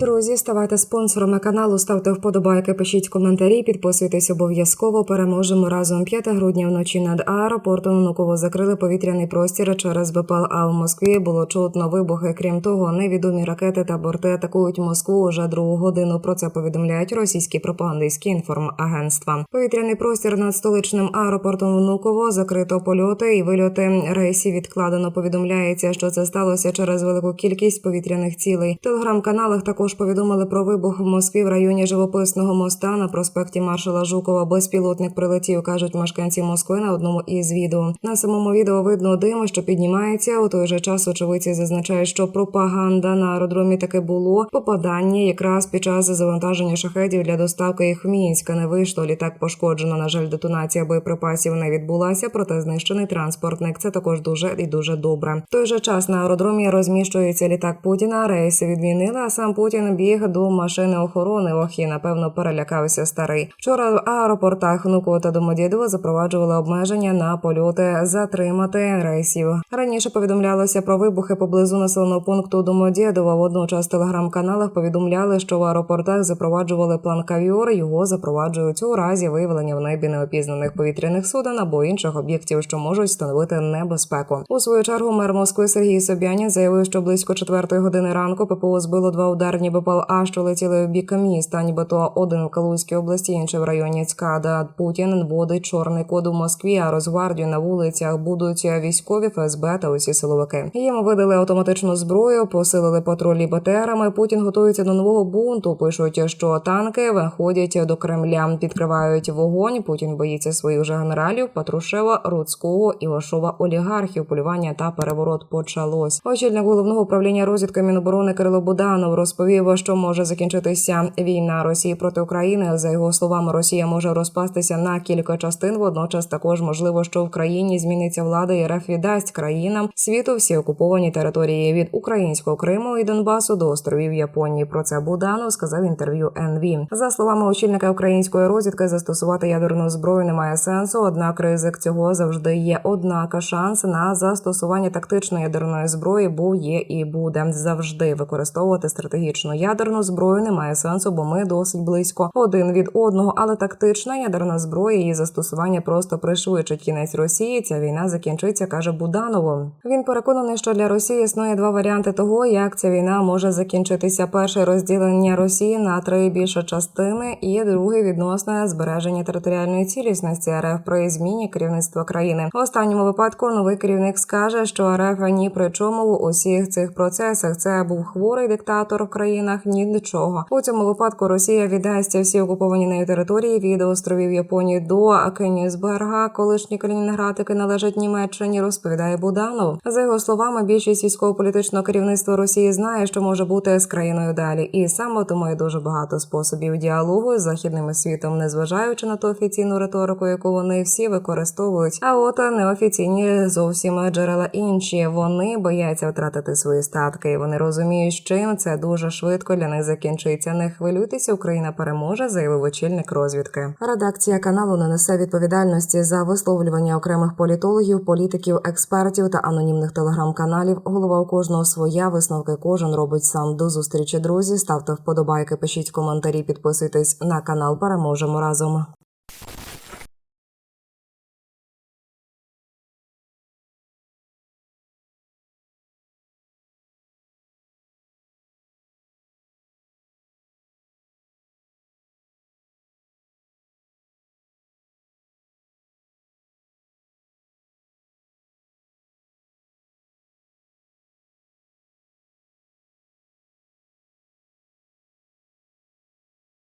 Друзі, ставайте спонсорами каналу, ставте вподобайки, пишіть коментарі, підписуйтесь обов'язково. Переможемо разом 5 грудня вночі над аеропортом Внуково закрили повітряний простір через БПЛА в Москві. Було чутно вибухи. Крім того, невідомі ракети та борти атакують Москву уже другу годину. Про це повідомляють російські пропагандистські інформагентства. Повітряний простір над столичним аеропортом Внуково закрито польоти і вильоти рейсів відкладено. Повідомляється, що це сталося через велику кількість повітряних цілей. В телеграм-каналах також повідомили про вибух в Москві в районі живописного моста на проспекті маршала Жукова. Безпілотник прилетів, кажуть мешканці Москви на одному із відео. На самому відео видно дим, що піднімається. У той же час очевидці зазначають, що пропаганда на аеродромі таки було попадання якраз під час завантаження шахедів для доставки їх в Мінська. Не вийшло. Літак пошкоджено. На жаль, детонація боєприпасів не відбулася, проте знищений транспортник. Це також дуже і дуже добре. В той же час на аеродромі розміщується літак Путіна. Рейси відмінили, а сам Путін біг до машини охорони. Ох, і напевно перелякався старий. Вчора в аеропортах Внуково та Домодєдово запроваджували обмеження на польоти затримати рейсів. Раніше повідомлялося про вибухи поблизу населеного пункту Домодєдово. Водночас в телеграм-каналах повідомляли, що в аеропортах запроваджували план кавіор. Його запроваджують у разі виявлення в небі неопізнаних повітряних суден або інших об'єктів, що можуть становити небезпеку. У свою чергу мер Москви Сергій Собянін заявив, що близько четвертої години ранку ППО збило два ударні БПЛА, що летіли в бік міста, нібито один в Калузькій області, інший в районі Цкада. Путін вводить чорний код у Москві, а Росгвардію на вулицях будуть військові ФСБ та усі силовики. Їм видали автоматичну зброю, посилили патрулі БТРами. Путін готується до нового бунту. Пишуть, що танки виходять до Кремля, підкривають вогонь. Путін боїться своїх же генералів Патрушева, Руцького, Івашова, олігархів. Полювання та переворот почалось. Очільник головного управління розвідки Міноборони Кирило Буданов розповів, що може закінчитися війна Росії проти України. За його словами, Росія може розпастися на кілька частин. Водночас також можливо, що в країні зміниться влада і РФ віддасть країнам світу всі окуповані території від українського Криму і Донбасу до островів Японії. Про це Буданов сказав інтерв'ю НВ. За словами очільника української розвідки, застосувати ядерну зброю немає сенсу. Однак ризик цього завжди є. Однак шанс на застосування тактичної ядерної зброї був є і буде завжди використовувати стратегічну ядерну зброю немає сенсу, бо ми досить близько один від одного. Але тактична ядерна зброя її застосування просто пришвидшить кінець Росії. Ця війна закінчиться, каже Буданово. Він переконаний, що для Росії існує два варіанти того, як ця війна може закінчитися. Перше розділення Росії на три більше частини, і другий відносне збереження територіальної цілісності РФ при зміні керівництва країни. В останньому випадку новий керівник скаже, що РФ ні при чому в усіх цих процесах. Це був хворий диктатор в країнах ні до чого. У цьому випадку Росія віддасть всі окуповані нею території від островів Японії до Кенігсберга, колишні Калінінград, які належать Німеччині, розповідає Буданов. За його словами, більшість військово-політичного керівництва Росії знає, що може бути з країною далі, і саме тому є дуже багато способів діалогу з західним світом, незважаючи на ту офіційну риторику, яку вони всі використовують. А от неофіційні зовсім джерела інші. Вони бояться втратити свої статки. Вони розуміють, з чим це дуже швидко для них закінчиться. Не хвилюйтеся, Україна переможе, заявив очільник розвідки. Редакція каналу не несе відповідальності за висловлювання окремих політологів, політиків, експертів та анонімних телеграм-каналів. Голова у кожного своя висновки кожен робить сам. До зустрічі, друзі. Ставте вподобайки, пишіть коментарі, підписуйтесь на канал. Переможемо разом.